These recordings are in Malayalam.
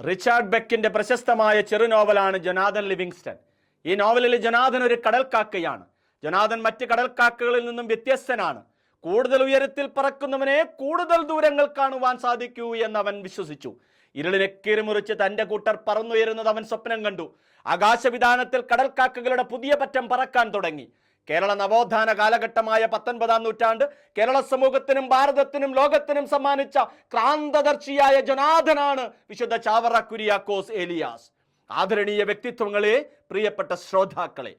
റിച്ചാർഡ് ബെക്കിന്റെ പ്രശസ്തമായ ചെറുനോവലാണ് ജൊനാഥൻ ലിവിങ്സ്റ്റൺ. ഈ നോവലിൽ ജൊനാഥൻ ഒരു കടൽക്കാക്കയാണ്. ജൊനാഥൻ മറ്റ് കടൽക്കാക്കകളിൽ നിന്നും വ്യത്യസ്തനാണ്. കൂടുതൽ ഉയരത്തിൽ പറക്കുന്നവനെ കൂടുതൽ ദൂരങ്ങൾ കാണുവാൻ സാധിക്കൂ എന്ന് അവൻ വിശ്വസിച്ചു. ഇരുളിനെ കീറിമുറിച്ച് തന്റെ കൂട്ടർ പറന്നുയരുന്നത് അവൻ സ്വപ്നം കണ്ടു. ആകാശവിധാനത്തിൽ കടൽക്കാക്കകളുടെ പുതിയ പറ്റം പറക്കാൻ തുടങ്ങി. കേരള നവോത്ഥാന കാലഘട്ടമായ പത്തൊൻപതാം നൂറ്റാണ്ട് കേരള സമൂഹത്തിനും ഭാരതത്തിനും ലോകത്തിനും സമ്മാനിച്ച ക്രാന്തദർശിയായ ജനാഥനാണ് വിശുദ്ധ ചാവറ കുര്യാക്കോസ് ഏലിയാസ്. ആദരണീയ വ്യക്തിത്വങ്ങളെ പ്രിയപ്പെട്ട ശ്രോതാക്കളെ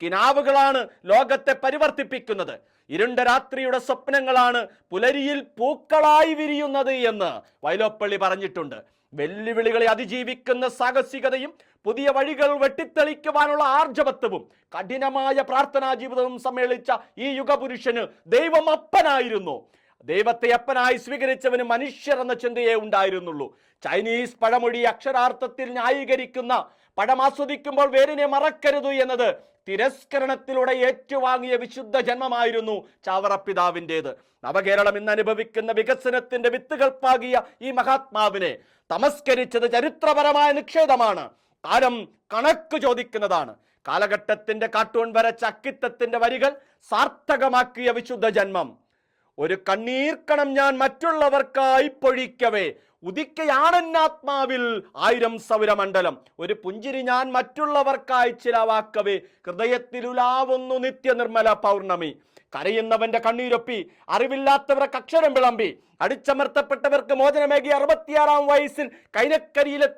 കിനാവുകളാണ് ലോകത്തെ പരിവർത്തിപ്പിക്കുന്നത്. ഇരുണ്ട രാത്രിയുടെ സ്വപ്നങ്ങളാണ് പുലരിയിൽ പൂക്കളായി വിരിയുന്നത് എന്ന് വൈലോപ്പള്ളി പറഞ്ഞിട്ടുണ്ട്. വെല്ലുവിളികളെ അതിജീവിക്കുന്ന സാഹസികതയും പുതിയ വഴികൾ വെട്ടിത്തെളിക്കുവാനുള്ള ആർജവത്വവും കഠിനമായ പ്രാർത്ഥനാ ജീവിതവും സമ്മേളിച്ച ഈ യുഗപുരുഷന് ദൈവം അപ്പനായിരുന്നു ദൈവത്തെ അപ്പനായി സ്വീകരിച്ചവന് മനുഷ്യർ എന്ന ചിന്തയേ ഉണ്ടായിരുന്നുള്ളൂ. ചൈനീസ് പഴമൊഴി അക്ഷരാർത്ഥത്തിൽ ന്യായീകരിക്കുന്ന പഴം ആസ്വദിക്കുമ്പോൾ വേരിനെ മറക്കരുത് എന്നത് തിരസ്കരണത്തിലൂടെ ഏറ്റുവാങ്ങിയ വിശുദ്ധ ജന്മമായിരുന്നു ചാവറപ്പിതാവിന്റെത് നവകേരളം ഇന്ന് അനുഭവിക്കുന്ന വികസനത്തിന്റെ വിത്തുകൾ പാകിയ ഈ മഹാത്മാവിനെ തമസ്കരിച്ചത് ചരിത്രപരമായ നിക്ഷേപമാണ്. കാലം കണക്ക് ചോദിക്കുന്നതാണ്. കാലഘട്ടത്തിന്റെ കാർട്ടൂൺ വരച്ച അക്കിത്തത്തിന്റെ വരികൾ സാർത്ഥകമാക്കിയ വിശുദ്ധ ജന്മം. ഒരു കണ്ണീർക്കണം ഞാൻ മറ്റുള്ളവർക്കായി പൊഴിക്കവേ ഉദിക്കയാണെന്നാത്മാവിൽ ആയിരം സൗരമണ്ഡലം ഒരു പുഞ്ചിരി ഞാൻ മറ്റുള്ളവർക്കായി ചിലവാക്കവേ ഹൃദയത്തിലുലാവുന്നു നിത്യനിർമ്മല പൗർണമി. കരയുന്നവന്റെ കണ്ണീരൊപ്പി അറിവില്ലാത്തവർക്ക് അക്ഷരം വിളമ്പി അടിച്ചമർത്തപ്പെട്ടവർക്ക് മോചനമേകി അറുപത്തിയാറാം വയസ്സിൽ കൈനക്കരിയിലെ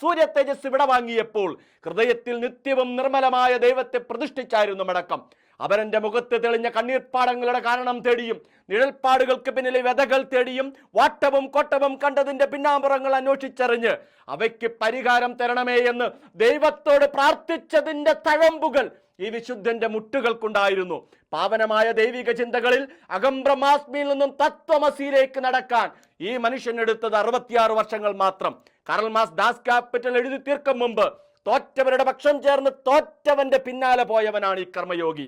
സൂര്യ തേജസ് വിടവാങ്ങിയപ്പോൾ ഹൃദയത്തിൽ നിത്യവും നിർമ്മലമായ ദൈവത്തെ പ്രതിഷ്ഠിച്ചായിരുന്നു മടക്കം. അവരെ മുഖത്ത് തെളിഞ്ഞ കണ്ണീർപ്പാടങ്ങളുടെ കാരണം തേടിയും നിഴൽപ്പാടുകൾക്ക് പിന്നിലെ വ്യതകൾ തേടിയും വാട്ടവും കൊട്ടവും കണ്ടതിന്റെ പിന്നാമ്പുറങ്ങൾ അന്വേഷിച്ചറിഞ്ഞ് അവയ്ക്ക് പരിഹാരം തരണമേ എന്ന് ദൈവത്തോട് പ്രാർത്ഥിച്ചതിന്റെ തഴമ്പുകൾ ഈ വിശുദ്ധന്റെ മുട്ടുകൾക്കുണ്ടായിരുന്നു. പാവനമായ ദൈവിക ചിന്തകളിൽ അകംബ്രഹ്മാസ്മിയിൽ നിന്നും തത്വമസിയിലേക്ക് നടക്കാൻ ഈ മനുഷ്യൻ എടുത്തത് അറുപത്തിയാറ് വർഷങ്ങൾ മാത്രം. കറൽ ദാസ് ക്യാപിറ്റൽ എഴുതി തീർക്കും മുമ്പ് തോറ്റവരുടെ പക്ഷം ചേർന്ന് തോറ്റവന്റെ പിന്നാലെ പോയവനാണ് ഈ കർമ്മയോഗി.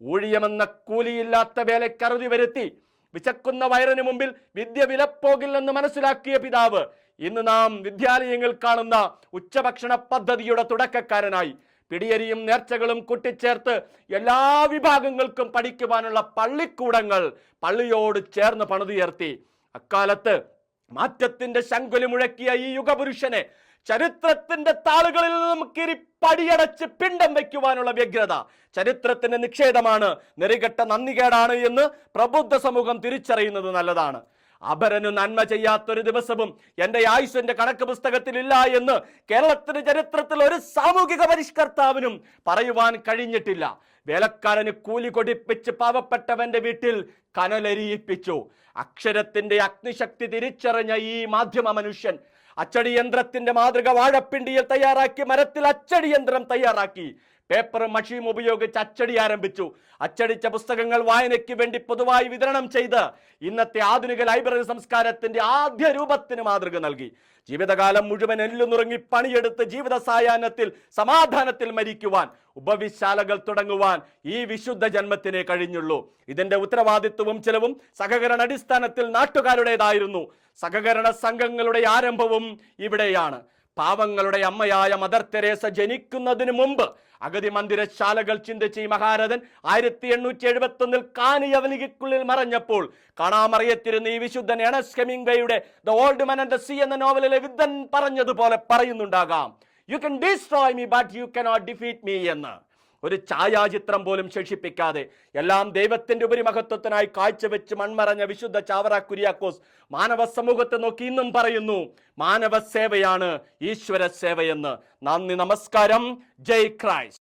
ഊഴിയമെന്ന കൂലിയില്ലാത്ത വേലക്കറുതി വരുത്തി വിശക്കുന്ന വയറിന് മുമ്പിൽ വിദ്യ വിലപ്പോകില്ലെന്ന് മനസ്സിലാക്കിയ പിതാവ് ഇന്ന് നാം വിദ്യാലയങ്ങൾ കാണുന്ന ഉച്ചഭക്ഷണ പദ്ധതിയുടെ തുടക്കക്കാരനായി. പിടിയരിയും നേർച്ചകളും കൂട്ടിച്ചേർത്ത് എല്ലാ വിഭാഗങ്ങൾക്കും പഠിക്കുവാനുള്ള പള്ളിക്കൂടങ്ങൾ പള്ളിയോട് ചേർന്ന് പണിതുയർത്തി. അക്കാലത്ത് മാറ്റത്തിന്റെ ശങ്കുലി മുഴക്കിയ ഈ യുഗപുരുഷനെ ചരിത്രത്തിന്റെ താളുകളിൽ കീറി പടിയടച്ച് പിണ്ടം വയ്ക്കുവാനുള്ള വ്യഗ്രത. ചരിത്രത്തിന്റെ നിക്ഷേപമാണ് നെറികെട്ട നന്ദികേടാണ് എന്ന് പ്രബുദ്ധ സമൂഹം തിരിച്ചറിയുന്നത് നല്ലതാണ്. അപരനു നന്മ ചെയ്യാത്തൊരു ദിവസവും എന്റെ ആയുസിന്റെ കണക്ക് പുസ്തകത്തിലില്ല എന്ന് കേരളത്തിന്റെ ചരിത്രത്തിൽ ഒരു സാമൂഹിക പരിഷ്കർത്താവിനും പറയുവാൻ കഴിഞ്ഞിട്ടില്ല. വേലക്കാരന് കൂലി കൊടിപ്പിച്ച് പാവപ്പെട്ടവന്റെ വീട്ടിൽ കനലരിയിപ്പിച്ചു. അക്ഷരത്തിന്റെ അഗ്നിശക്തി തിരിച്ചറിഞ്ഞ ഈ മാധ്യമ മനുഷ്യൻ അച്ചടി യന്ത്രത്തിന്റെ മാതൃക വാഴപ്പിണ്ടിയിൽ തയ്യാറാക്കി മരത്തിൽ അച്ചടിയന്ത്രം തയ്യാറാക്കി. പേപ്പറും മഷിയും ഉപയോഗിച്ച് അച്ചടി ആരംഭിച്ചു. അച്ചടിച്ച പുസ്തകങ്ങൾ വായനയ്ക്ക് വേണ്ടി പൊതുവായി വിതരണം ചെയ്ത് ഇന്നത്തെ ആധുനിക ലൈബ്രറി സംസ്കാരത്തിന്റെ ആദ്യ രൂപത്തിന് മാതൃക നൽകി. ജീവിതകാലം മുഴുവൻ എല്ലുനുറങ്ങി പണിയെടുത്ത് ജീവിത സായാഹ്നത്തിൽ സമാധാനത്തിൽ മരിക്കുവാൻ ഉപവിശാലകൾ തുടങ്ങുവാൻ ഈ വിശുദ്ധ ജന്മത്തിനെ കഴിഞ്ഞുള്ളൂ. ഇതിന്റെ ഉത്തരവാദിത്വവും ചിലവും സഹകരണ അടിസ്ഥാനത്തിൽ നാട്ടുകാരുടേതായിരുന്നു. സഹകരണ സംഘങ്ങളുടെ ആരംഭവും ഇവിടെയാണ്. പാവങ്ങളുടെ അമ്മയായ മദർ തെരേസ ജനിക്കുന്നതിന് മുമ്പ് അഗതി മന്ദിരശാലകൾ ചിന്തിച്ച് ഈ മഹാരഥൻ ആയിരത്തി എണ്ണൂറ്റി എഴുപത്തി ഒന്നിൽ കാനിയവനികയ്ക്കുള്ളിൽ മറഞ്ഞപ്പോൾ കാണാമറിയത്തിരുന്ന ഈ വിശുദ്ധൻ Ernest ഹെമിംഗയുടെ the old man and sea എന്ന നോവലിലെ വിദ്ധൻ പറഞ്ഞതുപോലെ പറയുന്നുണ്ടാകാം you can destroy me but you cannot defeat me എന്ന്. ഒരു ഛായാചിത്രം പോലും ശേഷിപ്പിക്കാതെ എല്ലാം ദൈവത്തിന്റെ ഉപരിമഹത്വത്തിനായി കാഴ്ചവെച്ച് മൺമറഞ്ഞ വിശുദ്ധ ചാവറ കുര്യാക്കോസ് മാനവ സമൂഹത്തെ നോക്കി ഇന്നും പറയുന്നു മാനവ സേവയാണ് ഈശ്വര സേവയെന്ന്. നന്ദി നമസ്കാരം. ജയ് ക്രൈസ്റ്റ്